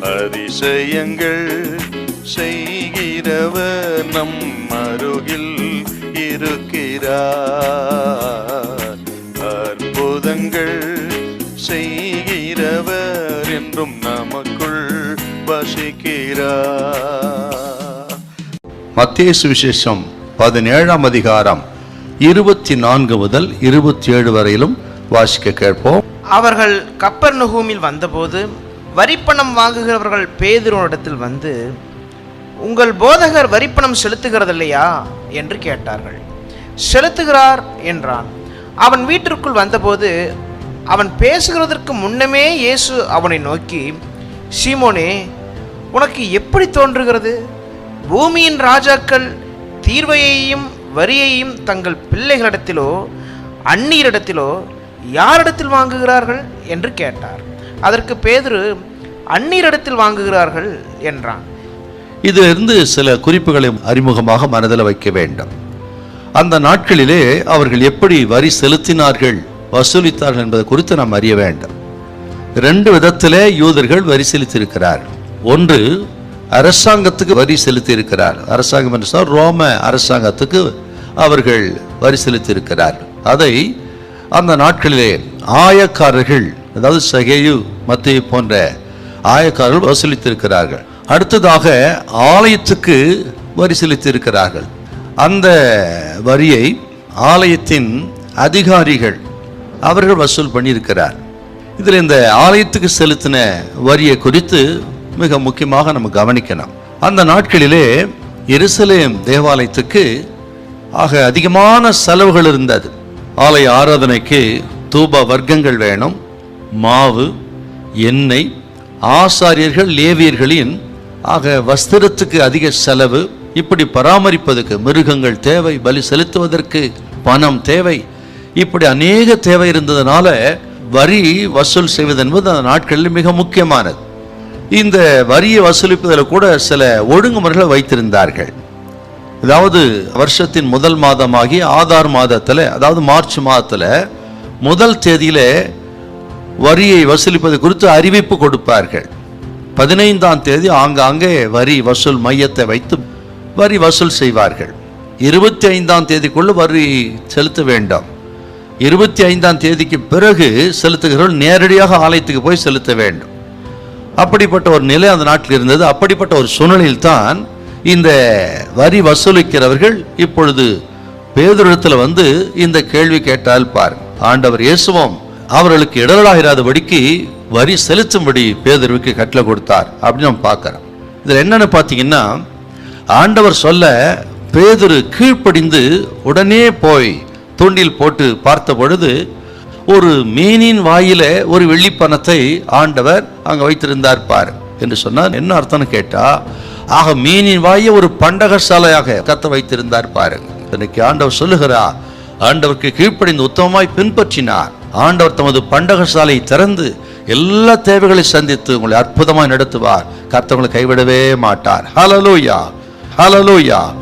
அதிசயங்கள் செய்கிறவர் நம் அருகில் இருக்கிறார். அற்புதங்கள் செய்கிறவர் என்றும் நமக்குள் வசிக்கிறார். மத்திய சுவிசேஷம் பதினேழாம் அதிகாரம் இருபத்தி நான்கு முதல் இருபத்தி ஏழு வரையிலும் வாசிக்க கேட்போம். அவர்கள் கப்பர் நுகூமில் வந்தபோது வரிப்பணம் வாங்குகிறவர்கள் பேதுருவனிடத்தில் வந்து உங்கள் போதகர் வரிப்பணம் செலுத்துகிறதில்லையா? என்று கேட்டார்கள். செலுத்துகிறார் என்றான். அவன் வீட்டிற்குள் வந்தபோது அவன் பேசுகிறதற்கு முன்னமே இயேசு அவனை நோக்கி சீமோனே உனக்கு எப்படி தோன்றுகிறது? பூமியின் ராஜாக்கள் தீர்வையையும் வரியையும் தங்கள் பிள்ளைகளிடத்திலோ அந்நியரிடத்திலோ யாரிடத்தில் வாங்குகிறார்கள்? என்று கேட்டார். அதற்கு பேதுரு அந்நீரிடத்தில் வாங்குகிறார்கள் என்றான். இதிலிருந்து சில குறிப்புகளை அறிமுகமாக மனதில் வைக்க வேண்டும். அந்த நாட்களிலே அவர்கள் எப்படி வரி செலுத்தினார்கள் வசூலித்தார்கள் என்பது குறித்து நாம் அறிய வேண்டும். ரெண்டு விதத்திலே யூதர்கள் வரி செலுத்தியிருக்கிறார். ஒன்று அரசாங்கத்துக்கு வரி செலுத்தியிருக்கிறார். அரசாங்கம் என்று சொன்னால் ரோம அரசாங்கத்துக்கு அவர்கள் வரி செலுத்தியிருக்கிறார் அதை அந்த நாட்களிலே ஆயக்காரர்கள் அதாவது சகேயு மத்திய போன்ற ஆயக்காரர்கள் வசூலித்திருக்கிறார்கள். அடுத்ததாக ஆலயத்துக்கு வரி செலுத்தியிருக்கிறார்கள். அந்த வரியை ஆலயத்தின் அதிகாரிகள் அவர்கள் வசூல் பண்ணியிருக்கிறார். இதில் இந்த ஆலயத்துக்கு செலுத்தின வரியை குறித்து மிக முக்கியமாக நம்ம கவனிக்கணும். அந்த நாட்களிலே எருசலேம் தேவாலயத்துக்கு ஆக அதிகமான செலவுகள் இருந்தது. ஆலய ஆராதனைக்கு தூப வர்க்கங்கள் வேணும். மாவு எண்ணெய் ஆசாரியர்கள் லேவியர்களின் ஆக வஸ்திரத்துக்கு அதிக செலவு இப்படி பராமரிப்பதற்கு மிருகங்கள் தேவை பலி செலுத்துவதற்கு பணம் தேவை. இப்படி அநேக தேவை இருந்ததுனால வரி வசூல் செய்வது என்பது அந்த நாட்களில் மிக முக்கியமானது. இந்த வரியை வசூலிப்பதில் கூட சில ஒழுங்குமுறைகளை வைத்திருந்தார்கள். அதாவது வருஷத்தின் முதல் மாதமாகி ஆதார் மாதத்தில் அதாவது மார்ச் மாதத்தில் முதல் தேதியிலே வரியை வசூலிப்பது குறித்து அறிவிப்பு கொடுப்பார்கள். பதினைந்தாம் தேதி ஆங்காங்கே வரி வசூல் மையத்தை வைத்து வரி வசூல் செய்வார்கள். இருபத்தி ஐந்தாம் தேதிக்குள்ள வரி செலுத்த வேண்டும். இருபத்தி ஐந்தாம் தேதிக்கு பிறகு செலுத்துகிறவர்கள் நேரடியாக ஆலயத்துக்கு போய் செலுத்த வேண்டும். அப்படிப்பட்ட ஒரு நிலை அந்த நாட்டில் இருந்தது. அப்படிப்பட்ட ஒரு சூழ்நிலையில் தான் இந்த வரி வசூலிக்கிறவர்கள் இப்பொழுது பேதுரத்தில் வந்து இந்த கேள்வி கேட்டால் பார் ஆண்டவர் இயேசுவோம் அவர்களுக்கு இடரலாகிறாதபடிக்கு வரி செலுத்தும்படி பேதர்வுக்கு கட்டளை கொடுத்தார். அப்படின்னு நம்ம பார்க்குறோம். இதில் என்னென்னு பார்த்தீங்கன்னா ஆண்டவர் சொல்ல பேதுரு கீழ்ப்படிந்து உடனே போய் தூண்டில் போட்டு பார்த்த பொழுது ஒரு மீனின் வாயில ஒரு வெள்ளிப்பணத்தை ஆண்டவர் அங்கே வைத்திருந்தார் பார் என்று சொன்னார். என்ன அர்த்தம்னு கேட்டா ஆக மீனின் வாயை ஒரு பண்டகசாலையாக கத்த வைத்திருந்தார் பாருங்க. இன்னைக்கு ஆண்டவர் சொல்லுகிறா ஆண்டவருக்கு கீழ்ப்படிந்து உத்தமமாய் பின்பற்றினார். ஆண்டவர் தமது பண்டகசாலை திறந்து எல்லா தேவைகளை சந்தித்து உங்களை அற்புதமாய் நடத்துவார். கர்த்தவங்களை கைவிடவே மாட்டார். ஹலலோயா ஹலலோயா